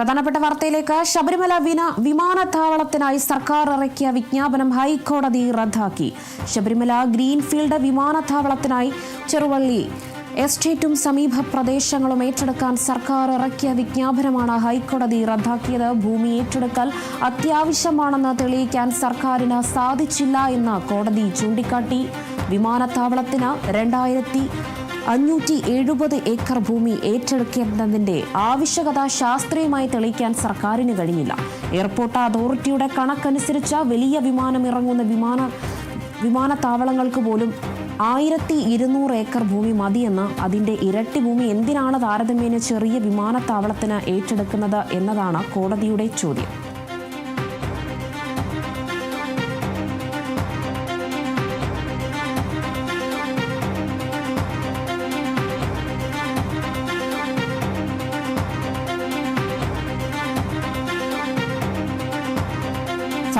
പ്രധാനപ്പെട്ട വാർത്തയിലേക്ക് ശബരിമല വിന വിമാനത്താവളത്തിനായി സർക്കാർ ഇറക്കിയ വിജ്ഞാപനം ഹൈക്കോടതി റദ്ദാക്കി. ശബരിമല ഗ്രീൻഫീൽഡ് വിമാനത്താവളത്തിനായി ചെറുവള്ളി എസ്റ്റേറ്റും സമീപ പ്രദേശങ്ങളും ഏറ്റെടുക്കാൻ സർക്കാർ ഇറക്കിയ വിജ്ഞാപനമാണ് ഹൈക്കോടതി റദ്ദാക്കിയത്. ഭൂമി ഏറ്റെടുക്കൽ അത്യാവശ്യമാണെന്ന് തെളിയിക്കാൻ സർക്കാരിന് സാധിച്ചില്ല എന്ന് കോടതി ചൂണ്ടിക്കാട്ടി. വിമാനത്താവളത്തിന് രണ്ടായിരത്തി അഞ്ഞൂറ്റി എഴുപത് ഏക്കർ ഭൂമി ഏറ്റെടുക്കേണ്ടതിന്റെ ആവശ്യകത ശാസ്ത്രീയമായി തെളിയിക്കാൻ സർക്കാരിന് കഴിഞ്ഞില്ല. എയർപോർട്ട് അതോറിറ്റിയുടെ കണക്കനുസരിച്ച് വലിയ വിമാനം ഇറങ്ങുന്ന വിമാന വിമാനത്താവളങ്ങൾക്ക് പോലും ആയിരത്തി ഇരുന്നൂറ് ഏക്കർ ഭൂമി മതിയെന്ന് അതിന്റെ ഇരട്ടി ഭൂമി എന്തിനാണ് താരതമ്യേന ചെറിയ വിമാനത്താവളത്തിന് ഏറ്റെടുക്കുന്നത് എന്നതാണ് കോടതിയുടെ ചോദ്യം.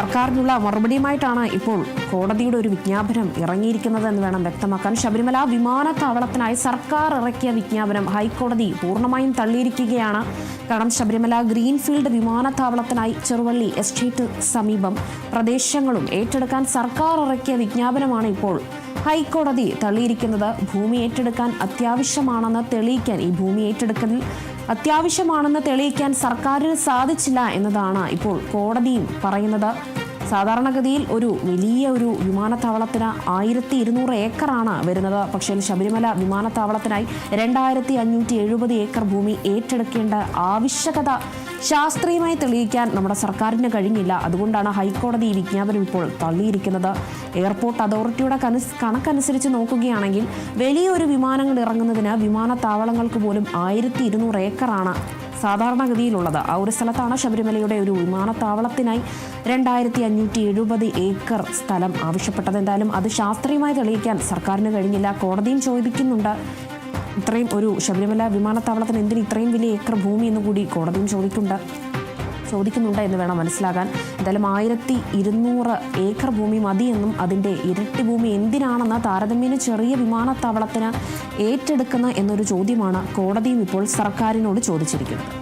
സർക്കാരിനുള്ള മറുപടിയുമായിട്ടാണ് ഇപ്പോൾ കോടതിയുടെ ഒരു വിജ്ഞാപനം ഇറങ്ങിയിരിക്കുന്നത് എന്ന് വേണം വ്യക്തമാക്കാൻ. ശബരിമല വിമാനത്താവളത്തിനായി സർക്കാർ ഇറക്കിയ വിജ്ഞാപനം ഹൈക്കോടതി പൂർണമായും തള്ളിയിരിക്കുകയാണ്. കാരണം ശബരിമല ഗ്രീൻഫീൽഡ് വിമാനത്താവളത്തിനായി ചെറുവള്ളി എസ്റ്റേറ്റ് സമീപം പ്രദേശങ്ങളും ഏറ്റെടുക്കാൻ സർക്കാർ ഇറക്കിയ വിജ്ഞാപനമാണ് ഇപ്പോൾ ഹൈക്കോടതി തള്ളിയിരിക്കുന്നത്. ഭൂമി ഏറ്റെടുക്കാൻ അത്യാവശ്യമാണെന്ന് തെളിയിക്കാൻ ഈ ഭൂമി ഏറ്റെടുക്കലിൽ അത്യാവശ്യമാണെന്ന് തെളിയിക്കാൻ സർക്കാരിന് സാധിച്ചില്ല എന്നതാണ് ഇപ്പോൾ കോടതിയും പറയുന്നത്. സാധാരണഗതിയിൽ ഒരു വലിയ ഒരു വിമാനത്താവളത്തിന് ആയിരത്തി ഇരുന്നൂറ് ഏക്കറാണ് വരുന്നത്. പക്ഷേ ശബരിമല വിമാനത്താവളത്തിനായി രണ്ടായിരത്തി അഞ്ഞൂറ്റി എഴുപത് ഏക്കർ ഭൂമി ഏറ്റെടുക്കേണ്ട ആവശ്യകത ശാസ്ത്രീയമായി തെളിയിക്കാൻ നമ്മുടെ സർക്കാരിന് കഴിഞ്ഞില്ല. അതുകൊണ്ടാണ് ഹൈക്കോടതി ഈ വിജ്ഞാപനം ഇപ്പോൾ തള്ളിയിരിക്കുന്നത്. എയർപോർട്ട് അതോറിറ്റിയുടെ കനസ് കണക്കനുസരിച്ച് നോക്കുകയാണെങ്കിൽ വലിയൊരു വിമാനങ്ങൾ ഇറങ്ങുന്നതിന് വിമാനത്താവളങ്ങൾക്ക് പോലും ആയിരത്തി ഇരുന്നൂറ് ഏക്കറാണ് സാധാരണഗതിയിലുള്ളത്. ആ ഒരു സ്ഥലത്താണ് ശബരിമലയുടെ ഒരു വിമാനത്താവളത്തിനായി രണ്ടായിരത്തി അഞ്ഞൂറ്റി എഴുപത് ഏക്കർ സ്ഥലം ആവശ്യപ്പെട്ടത്. എന്തായാലും അത് ശാസ്ത്രീയമായി തെളിയിക്കാൻ സർക്കാരിന് കഴിഞ്ഞില്ല. കോടതിയും ചോദിക്കുന്നുണ്ട്. ഇത്രയും ഒരു ശബരിമല വിമാനത്താവളത്തിന് എന്തിന് ഇത്രയും വലിയ ഏക്കർ ഭൂമി എന്ന് കൂടി കോടതിയും ചോദിക്കുന്നുണ്ട്. ചോദിക്കുന്നുണ്ട് എന്ന് വേണം മനസ്സിലാകാൻ എന്തായാലും ആയിരത്തി ഇരുന്നൂറ് ഏക്കർ ഭൂമി മതിയെന്നും അതിന്റെ ഇരട്ടി ഭൂമി എന്തിനാണെന്ന് താരതമ്യേന ചെറിയ വിമാനത്താവളത്തിന് ഏറ്റെടുക്കുന്ന എന്നൊരു ചോദ്യമാണ് കോടതിയും ഇപ്പോൾ സർക്കാരിനോട് ചോദിച്ചിരിക്കുന്നത്.